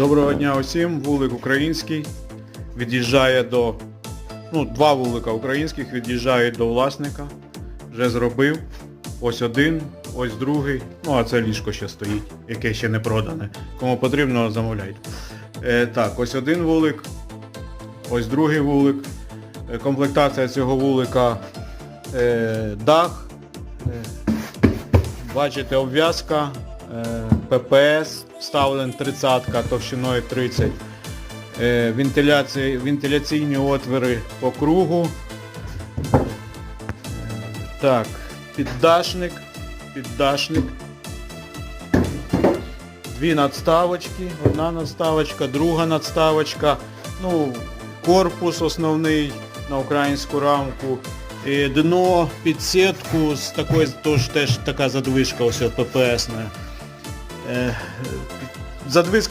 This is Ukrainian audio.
Доброго дня усім, вулик український від'їжджає до... Ну, два вулика українських від'їжджають до власника. Вже зробив. Ось один, ось другий. Ну а це ліжко ще стоїть, яке ще не продане. Кому потрібно, замовляйте. Е, так, ось один вулик, ось другий вулик. Е, комплектація цього вулика е, дах. Бачите, обв'язка, ППС, вставлен 30 товщиною 30. Е, вентиляції, вентиляційні отвори по кругу. Е, Так, піддашник, піддашник. Дві надставочки, одна надставочка, друга надставочка. Ну, корпус основний на українську рамку. І дно під сітку з такою теж така задвижка ось от ППСна. Е, Задвижка